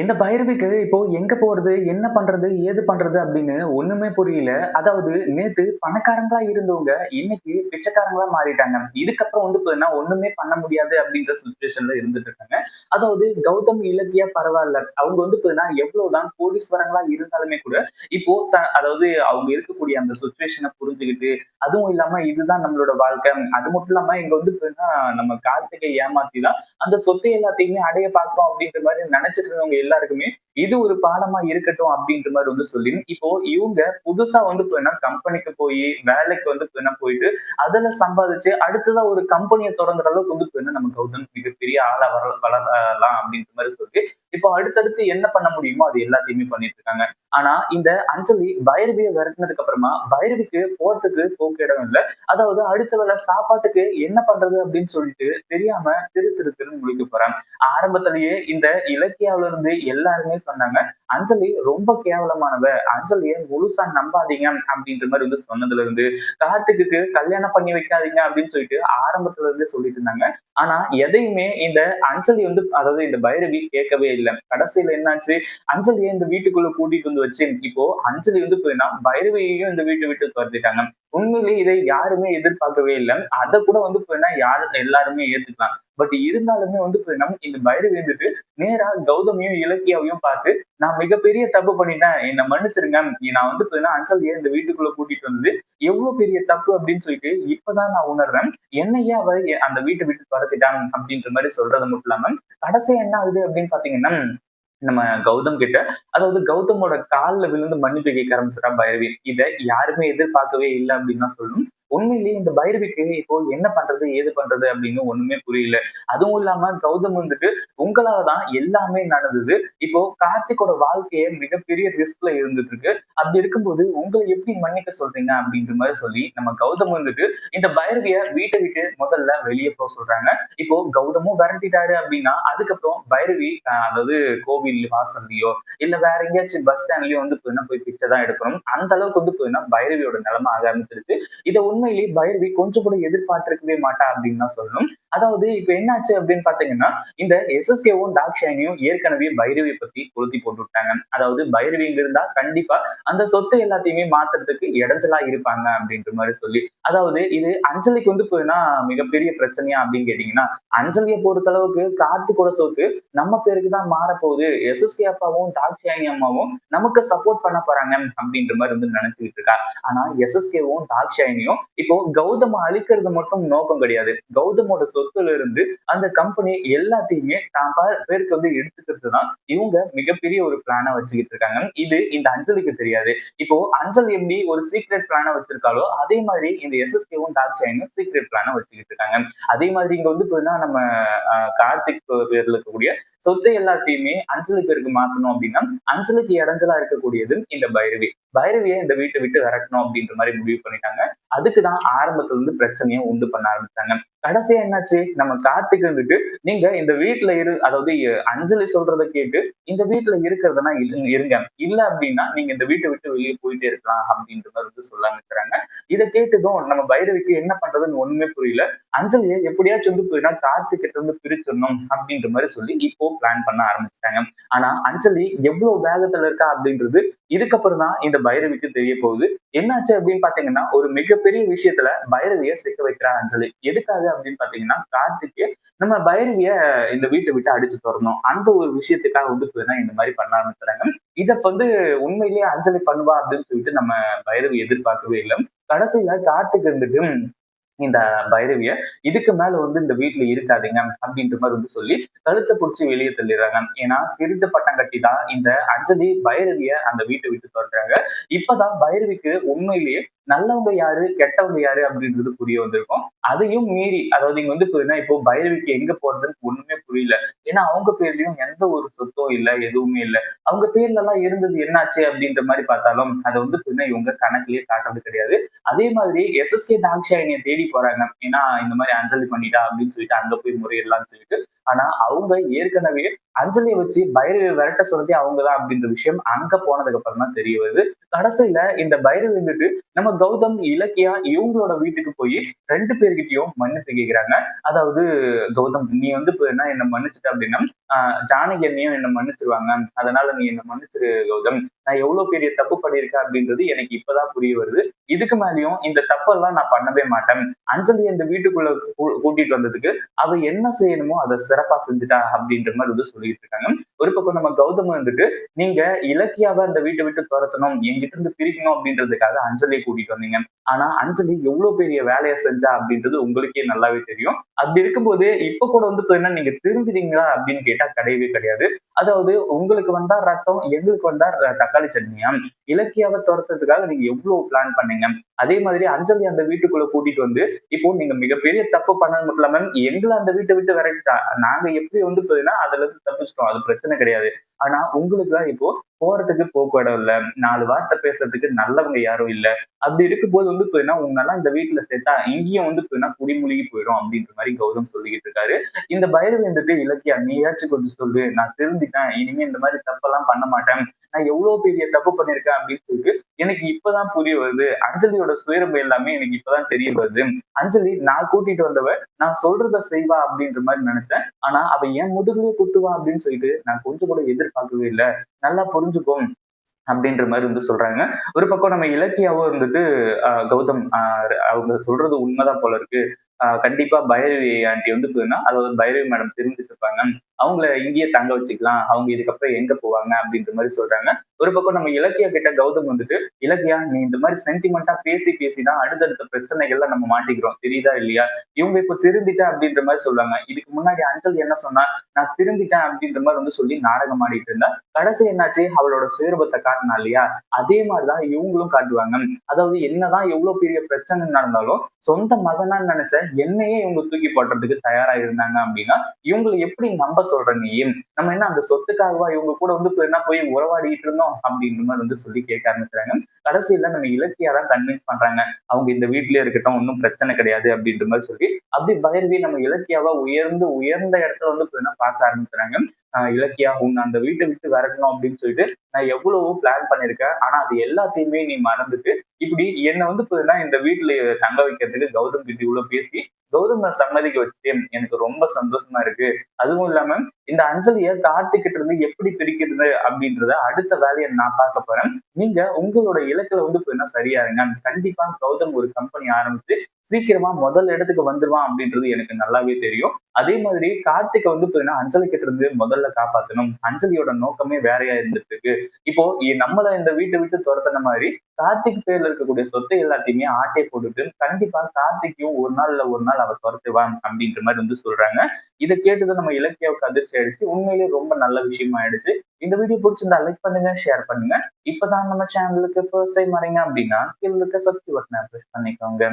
இந்த பைரவிக்கு இப்போ எங்க போறது என்ன பண்றது ஏது பண்றது அப்படின்னு ஒண்ணுமே புரியல. அதாவது நேத்து பணக்காரங்களா இருந்தவங்க இன்னைக்கு பிச்சைக்காரங்களா மாறிட்டாங்க. இதுக்கப்புறம் வந்து பாத்தீங்கன்னா ஒண்ணுமே பண்ண முடியாது அப்படின்ற சுச்சுவேஷன்ல இருந்துட்டு இருக்காங்க. அதாவது கௌதம் இலக்கியா பரவாயில்ல. அவங்க வந்து பாத்தீங்கன்னா எவ்வளவுதான் கோடீஸ்வரங்களா இருந்தாலுமே கூட இப்போ அதாவது அவங்க இருக்கக்கூடிய அந்த சுச்சுவேஷனை புரிஞ்சுக்கிட்டு அதுவும் இல்லாம இதுதான் நம்மளோட வாழ்க்கை. அது மட்டும் இல்லாம இங்க வந்து பாத்தீங்கன்னா நம்ம கார்த்திகை ஏமாத்தி தான் அந்த சொத்தை எல்லாத்தையுமே அடைய பாக்குறோம் அப்படின்ற மாதிரி நினைச்சிட்டு இருந்தவங்க எல்லாருக்குமே இது ஒரு பாடமா இருக்கட்டும் அப்படின்ற மாதிரி வந்து சொல்லி இப்போ இவங்க புதுசா வந்து போயினா கம்பெனிக்கு போய் வேலைக்கு வந்து போயினா போயிட்டு அதுல சம்பாதிச்சு அடுத்ததா ஒரு கம்பெனியை தொடங்குற அளவுக்கு வந்து போயினா நம்ம கௌதம் மிகப்பெரிய ஆளா வர வளரலாம் அப்படின்ற மாதிரி சொல்லி இப்போ அடுத்தடுத்து என்ன பண்ண முடியுமோ அது எல்லாத்தையுமே பண்ணிட்டு இருக்காங்க. ஆனா இந்த அஞ்சலி பைரவியை விரட்டினதுக்கு அப்புறமா பைரவிக்கு போறதுக்கு போக்கு இடம் இல்லை. அதாவது அடுத்த வேளை சாப்பாட்டுக்கு என்ன பண்றது அப்படின்னு சொல்லிட்டு தெரியாம திரு திரு திருன்னு முழிக்க போறாங்க. ஆரம்பத்திலேயே இந்த இலக்கியாவில இருந்து எல்லாருமே சொன்னாங்க. அஞ்சலி ரொம்ப கேவலமானவ. அஞ்சலிய முழுசா நம்பாதீங்க அப்படின்ற மாதிரி வந்து சொன்னதுல இருந்து கார்த்திக்கு கல்யாணம் பண்ணி வைக்காதீங்க அப்படின்னு சொல்லிட்டு ஆரம்பத்துல இருந்தே சொல்லிட்டு இருந்தாங்க. ஆனா எதையுமே இந்த அஞ்சலி வந்து அதாவது இந்த பைரவி கேட்கவே இல்லை. கடைசியில என்னாச்சு? அஞ்சலியை இந்த வீட்டுக்குள்ள கூட்டிட்டு வந்து வச்சு இப்போ அஞ்சலி வந்து போயினா பைரவியையும் இந்த வீட்டை விட்டு துரத்திட்டாங்க. உண்மையிலேயே இதை யாருமே எதிர்பார்க்கவே இல்லை. அதை கூட வந்து போயினா யார் எல்லாருமே ஏத்துக்கலாம். பட் இருந்தாலுமே வந்து நம்ம இந்த பைரவி வந்துட்டு நேரா கௌதமியும் இலக்கியாவையும் பார்த்து நான் மிகப்பெரிய தப்பு பண்ணிட்டேன். என்னை மன்னிச்சிருங்க. நான் வந்து அஞ்சல் ஏ இந்த வீட்டுக்குள்ள கூட்டிட்டு வந்து எவ்வளவு பெரிய தப்பு அப்படின்னு சொல்லிட்டு இப்பதான் நான் உணர்றேன். என்னையே அவர் அந்த வீட்டை விட்டு துரத்திட்டான் அப்படின்ற மாதிரி சொல்றது மட்டும் இல்லாம கடைசி என்ன ஆகுது அப்படின்னு பாத்தீங்கன்னா நம்ம கௌதம் கிட்ட. அதாவது கௌதமோட காலில் விழுந்து மன்னிப்பு கேட்க ஆரம்பிச்சிடா பைரவி. இதை யாருமே எதிர்பார்க்கவே இல்லை அப்படின்னு தான் சொல்லணும். உண்மையிலேயே இந்த பைரவிக்கு இப்போ என்ன பண்றது ஏது பண்றது அப்படின்னு ஒண்ணுமே புரியல. அதுவும் இல்லாம கௌதம் வந்துட்டு உங்களால தான் எல்லாமே நடந்தது. இப்போ கார்த்திகோட வாழ்க்கைய மிகப்பெரிய ரிஸ்க்ல இருந்துட்டு இருக்கு அப்படி இருக்கும்போது உங்களை எப்படி மன்னிக்க சொல்றீங்க அப்படின்ற மாதிரி சொல்லி நம்ம கௌதம் வந்துட்டு இந்த பைரவிய வீட்டை விட்டு முதல்ல வெளியே போக சொல்றாங்க. இப்போ கௌதமும் விரட்டிட்டாரு அப்படின்னா அதுக்கப்புறம் பைரவி அதாவது கோவில் வாசல்லையோ இல்ல வேற எங்கேயாச்சும் பஸ் ஸ்டாண்ட்லயோ வந்து போய் போய் பிச்சை தான் எடுக்கணும். அந்த அளவுக்கு வந்து போயின்னா பைரவியோட நிலைமை ஆக ஆரம்பிச்சிருச்சு. இதை உண்மையிலேயே பைரவி கொஞ்சம் கூட எதிர்பார்த்திருக்கவே மாட்டா அப்படின்னு தான் சொல்லணும். அதாவது இப்ப என்னாச்சு அப்படின்னு பாத்தீங்கன்னா இந்த எஸ்எஸ்கேவும் டாக்ஷானியும் ஏற்கனவே பைரவியை பத்தி உறுதி போட்டு விட்டாங்க அதாவது பைரவி இருந்தா கண்டிப்பா அந்த சொத்து எல்லாத்தையுமே மாத்துறதுக்கு இடைஞ்சலா இருப்பாங்க அப்படின்ற மாதிரி சொல்லி. அதாவது இது அஞ்சலிக்கு வந்து போயின்னா மிகப்பெரிய பிரச்சனையா அப்படின்னு கேட்டீங்கன்னா அஞ்சலியை பொறுத்த அளவுக்கு கார்த்திகோட சொத்து நம்ம பேருக்கு தான் மாறப்போகுது. எஸ்எஸ்கே அப்பாவும் டாக்ஷானி அம்மாவும் நமக்கு சப்போர்ட் பண்ண போறாங்க அப்படின்ற மாதிரி வந்து நினைச்சுக்கிட்டு இருக்கா. ஆனா எஸ்எஸ்கேவும் டாக்ஷாயினியும் இப்போ கௌதம அழிக்கிறது மட்டும் நோக்கம் கிடையாது. கௌதமோட சொத்துல இருந்து அந்த கம்பெனி எல்லாத்தையுமே தான் பேருக்கு வந்து எடுத்துக்கிறது தான் இவங்க மிகப்பெரிய ஒரு பிளானை வச்சுக்கிட்டு இருக்காங்க. இது இந்த அஞ்சலிக்கு தெரியாது. இப்போ அஞ்சல் எப்படி ஒரு சீக்ரெட் பிளானை வச்சிருக்காளோ அதே மாதிரி இந்த எஸ்எஸ்கேவும் டாக்ஷாயினும் சீக்ரெட் பிளானை வச்சுக்கிட்டு இருக்காங்க. அதே மாதிரி இங்க வந்து நம்ம கார்த்திக் பேர்ல இருக்கக்கூடிய சொத்து எல்லாத்தையுமே அஞ்சலி பேருக்கு மாத்தணும் அப்படின்னா அஞ்சலிக்கு இடைஞ்சலா இருக்கக்கூடியது இந்த பைரவி. பைரவியை இந்த வீட்டை விட்டு விரட்டணும் அப்படின்ற மாதிரி முடிவு பண்ணிட்டாங்க. அதுக்குதான் ஆரம்பத்துல இருந்து பிரச்சனையை உண்டு பண்ண ஆரம்பிச்சாங்க. கடைசியா என்னாச்சு? நம்ம கார்த்திக் இருந்துட்டு நீங்க இந்த வீட்டுல இரு அதாவது அஞ்சலி சொல்றத கேட்டு இந்த வீட்டுல இருக்கிறதுனா இருங்க. இல்ல அப்படின்னா நீங்க இந்த வீட்டை விட்டு வெளியே போயிட்டே இருக்கலாம் அப்படின்ற மாதிரி வந்து சொல்ல ஆரம்பிச்சாங்க இதை கேட்டதும் நம்ம பைரவிக்கு என்ன பண்றதுன்னு ஒண்ணுமே புரியல. அஞ்சலியை எப்படியாச்சும் வந்து போயினா கார்த்திக் கிட்ட இருந்து பிரிச்சிடணும் அப்படின்ற மாதிரி சொல்லி இப்போ பிளான் பண்ண ஆரம்பிச்சிட்டாங்க. ஆனா அஞ்சலி எவ்வளவு வேகத்துல இருக்கா அப்படின்றது இதுக்கப்புறம் தான் இந்த பைரவிக்கு தெரிய போகுது. என்னாச்சு அப்படின்னு பாத்தீங்கன்னா ஒரு மிகப்பெரிய விஷயத்துல பைரவிய சிக்க வைக்கிறான் அஞ்சலி எதுக்காக அப்படின்னு பாத்தீங்கன்னா கார்த்திக்கு நம்ம பைரவிய இந்த வீட்டை விட்டு அடிச்சு தரணும். அந்த ஒரு விஷயத்துக்காக வந்து தான் இந்த மாதிரி பண்ண ஆரம்பிச்சுறாங்க இதை வந்து உண்மையிலேயே அஞ்சலி பண்ணுவா அப்படின்னு சொல்லிட்டு நம்ம பைரவி எதிர்பார்க்கவே இல்லை. கடைசியில கார்த்திக் இருந்துட்டு இந்த பைரவிய இதுக்கு மேல வந்து இந்த வீட்டுல இருக்காதீங்க அப்படின்ற மாதிரி வந்து சொல்லி கழுத்தை பிடிச்சி வெளியே தள்ளிடுறாங்க. ஏன்னா திருட்டு பட்டம் கட்டி தான் இந்த அஞ்சலி பைரவிய அந்த வீட்டை விட்டு துரத்துறாங்க. இப்பதான் பைரவிக்கு உண்மையிலேயே நல்லவங்க யாரு கெட்டவங்க யாரு அப்படின்றது புரிய வந்திருக்கும். அதையும் மீறி அதாவது இங்க வந்து இப்போ பைரவிக்கு எங்க போறதுன்னு ஒண்ணுமே புரியல. ஏன்னா அவங்க பேர்லயும் எந்த ஒரு சொத்தும் இல்ல எதுவுமே இல்ல. அவங்க பேர்ல எல்லாம் இருந்தது என்னாச்சு அப்படின்ற மாதிரி பார்த்தாலும் அதை வந்து இவங்க கணக்குலயே காட்டுறது கிடையாது. அதே மாதிரி எஸ்எஸ்கே தாக்ஷாயினியை தேடி போறாங்க. ஏன்னா இந்த மாதிரி அஞ்சலி பண்ணிட்டா அப்படின்னு சொல்லிட்டு அங்க போய் முறையிடலாம்னு சொல்லிட்டு. ஆனா அவங்க ஏற்கனவே அஞ்சலியை வச்சு பைரவி விரட்ட சொல்லி அவங்கதான் அப்படின்ற விஷயம் அங்க போனதுக்கு அப்புறம் தான் தெரிய வருது. கடைசியில இந்த பைரவி வந்துட்டு நம்ம கௌதம் இலக்கியா இவங்களோட வீட்டுக்கு போய் ரெண்டு பேர்கிட்டயும் மன்னிப்பு கேட்கிறாங்க அதாவது கௌதம் நீ வந்து இப்ப என்ன என்ன மன்னிச்சுட்ட அப்படின்னா ஆஹ் ஜானகி என்னையும் என்ன மன்னிச்சிருவாங்க. அதனால நீ என்ன மன்னிச்சிரு கௌதம். நான் எவ்வளவு பெரிய தப்பு பண்ணியிருக்கேன் அப்படின்றது எனக்கு இப்பதான் புரிய வருது. இதுக்கு மேலேயும் இந்த தப்பெல்லாம் நான் பண்ணவே மாட்டேன். அஞ்சலி இந்த வீட்டுக்குள்ள கூ- கூட்டிட்டு வந்ததுக்கு அவ என்ன செய்யணுமோ அதை சிறப்பா செஞ்சுட்டா அப்படின்ற மாதிரி வந்து சொல்லிட்டு இருக்காங்க. ஒரு பக்கம் நம்ம கௌதம் வந்துட்டு நீங்க இலக்கியாவை அந்த வீட்டை விட்டு துரத்தணும் என்கிட்ட இருந்து பிரிக்கணும் அப்படின்றதுக்காக அஞ்சலியை கூட்டிட்டு வந்தீங்க. ஆனா அஞ்சலி எவ்வளவு பெரிய வேலையை செஞ்சா அப்படின்றது உங்களுக்கே நல்லாவே தெரியும். அப்படி இருக்கும்போது இப்ப கூட வந்து என்ன நீங்க திருந்துட்டீங்களா அப்படின்னு கேட்டா கிடையவே கிடையாது. அதாவது உங்களுக்கு வந்தா ரத்தம் எங்களுக்கு வந்தா தக்காளி சட்னியா? இலக்கியாவை துரத்துறதுக்காக நீங்க எவ்வளவு பிளான் பண்ணீங்க? அதே மாதிரி அஞ்சலி அந்த வீட்டுக்குள்ள கூட்டிட்டு வந்து இப்போ நீங்க மிகப்பெரிய தப்பு பண்ணது மட்டும் இல்லாம எங்களை அந்த வீட்டை விட்டு விரட்டா நாங்க எப்படி வந்து போதுன்னா அதுல இருந்து தப்பிச்சிட்டோம். அது பிரச்சனை கிடையாது. ஆனா உங்களுக்கு தான் இப்போ போறதுக்கு போக்கு இடம் இல்ல. நாலு வார்த்தை பேசுறதுக்கு நல்லவங்க யாரும் இல்ல. அப்படி இருக்கும்போது வந்து போயினா உங்களாம் இந்த வீட்டுல சேர்த்தா இங்கேயும் வந்து போயினா குடிமூழ்கி போயிடும் அப்படின்ற மாதிரி கௌதம் சொல்லிக்கிட்டு இருக்காரு. இந்த பைரவி வந்துட்டு இலக்கியா நீயாச்சும் கொஞ்சம் சொல்லு. நான் திருந்திட்டேன் இனிமே இந்த மாதிரி தப்பெல்லாம் பண்ண மாட்டேன். நான் எவ்வளவு பெரிய தப்பு பண்ணிருக்கேன் அப்படின்னு சொல்லிட்டு எனக்கு இப்பதான் புரிய வருது. அஞ்சலியோட சுயரம்பு எல்லாமே எனக்கு இப்பதான் தெரிய வருது. அஞ்சலி நான் கூட்டிட்டு வந்தவ நான் சொல்றத செய்வா அப்படின்ற மாதிரி நினைச்சேன். ஆனா அவ என் முதுகுலயே குத்துவா அப்படின்னு சொல்லிட்டு நான் கொஞ்சம் கூட எதிர்பார்க்கவே இல்லை. நல்லா புரிஞ்சுக்கும் அப்படின்ற மாதிரி வந்து சொல்றாங்க. ஒரு பக்கம் நம்ம இலக்கியாவும் இருந்துட்டு ஆஹ் கௌதம் அவங்க சொல்றது உண்மைதான் போல இருக்கு. கண்டிப்பா பைரவி ஆண்டி வந்து போதுன்னா அதாவது பைரவி மேடம் தெரிஞ்சுட்டு இருப்பாங்க அவங்கள இங்கேயே தங்க வச்சுக்கலாம். அவங்க இதுக்கப்புறம் எங்க போவாங்க அப்படின்ற மாதிரி சொல்றாங்க. ஒரு பக்கம் நம்ம இலக்கியா கிட்ட கௌதம் வந்துட்டு இலக்கியா நீ இந்த மாதிரி சென்டிமெண்டா பேசி பேசி தான் அடுத்தடுத்த பிரச்சனைகள்லாம் நம்ம மாட்டிக்கிறோம். தெரியுதா இல்லையா? இவங்க இப்ப திருந்திட்டேன் அப்படின்ற மாதிரி சொல்றாங்க. இதுக்கு முன்னாடி அஞ்சல் என்ன சொன்னா நான் திருந்திட்டேன் அப்படின்ற மாதிரி வந்து சொல்லி நாடகம் ஆடிட்டு இருந்தா கடைசி என்னாச்சு? அவளோட சுயரூபத்தை காட்டினா இல்லையா? அதே மாதிரிதான் இவங்களும் காட்டுவாங்க. அதாவது என்னதான் எவ்வளவு பெரிய பிரச்சனை நடந்தாலும் சொந்த மகனா நினைச்ச என்னையே இவங்க தூக்கி போடுறதுக்கு தயாரா இருந்தாங்க அப்படின்னா இவங்களை எப்படி நம்ப சொல்ற நீ? நம்ம என்ன அந்த சொத்துக்காகவா இவங்க கூட வந்து என்ன போய் உறவாடிட்டு இருந்தோம் அப்படின்ற மாதிரி வந்து சொல்லி கேட்க ஆரம்பிக்கிறாங்க. கடைசியில நம்ம இலக்கியா தான் கன்வின்ஸ் பண்றாங்க. அவங்க இந்த வீட்லயே இருக்கட்டும் ஒன்றும் பிரச்சனை கிடையாது அப்படின்ற மாதிரி சொல்லி அப்படி பைரவி நம்ம இலக்கியாவா உயர்ந்து உயர்ந்த இடத்துல வந்து பார்க்க ஆரம்பிக்கிறாங்க. இலக்கியா உன்னை அந்த வீட்டை விட்டு விரட்டணும் அப்படின்னு சொல்லிட்டு நான் எவ்வளவோ பிளான் பண்ணியிருக்கேன். ஆனா அது எல்லாத்தையுமே நீ மறந்துட்டு இப்படி என்னை வந்து இப்ப என்ன இந்த வீட்டுல தங்க வைக்கிறதுக்கு கௌதம் கிட்ட இவ்வளவு பேசி கௌதம் நான் சம்மதிக்க வச்சுட்டு எனக்கு ரொம்ப சந்தோஷமா இருக்கு. அதுவும் இல்லாம இந்த அஞ்சலிய கார்த்திக்கிட்ட இருந்து எப்படி பிரிக்கிறது அப்படின்றத அடுத்த வேலையை நான் பார்க்க போறேன். நீங்க உங்களோட இலக்கில வந்து இப்ப என்ன சரியா இருங்க. கண்டிப்பா கௌதம் ஒரு கம்பெனி ஆரம்பிச்சு சீக்கிரமா முதல் இடத்துக்கு வந்துருவான் அப்படின்றது எனக்கு நல்லாவே தெரியும். அதே மாதிரி கார்த்திகை வந்து இப்ப அஞ்சலி கிட்ட இருந்து முதல்ல காப்பாத்தணும். அஞ்சலியோட நோக்கமே வேறையா இருந்துட்டு இருக்கு இப்போ நம்மள இந்த வீட்டை விட்டு துரத்தின மாதிரி கார்த்திக் பேர்ல இருக்கக்கூடிய சொத்தை எல்லாத்தையுமே ஆட்டை போட்டுட்டு கண்டிப்பா கார்த்திக்கையும் ஒரு நாள் இல்ல ஒரு நாள் அவ துரத்துவான் அப்படின்ற மாதிரி வந்து சொல்றாங்க. இதை கேட்டது நம்ம இலக்கியாவுக்கு அதிர்ச்சி ஆயிடுச்சு உண்மையிலேயே ரொம்ப நல்ல விஷயமா ஆயிடுச்சு. இந்த வீடியோ பிடிச்சிருந்தா லைக் பண்ணுங்க ஷேர் பண்ணுங்க. இப்பதான் நம்ம சேனலுக்கு ஃபர்ஸ்ட் டைம் வரீங்க அப்படின்னா கீழே இருக்க சப்ஸ்கிரைப் பட்டனை ப்ரெஸ் பண்ணிக்கோங்க.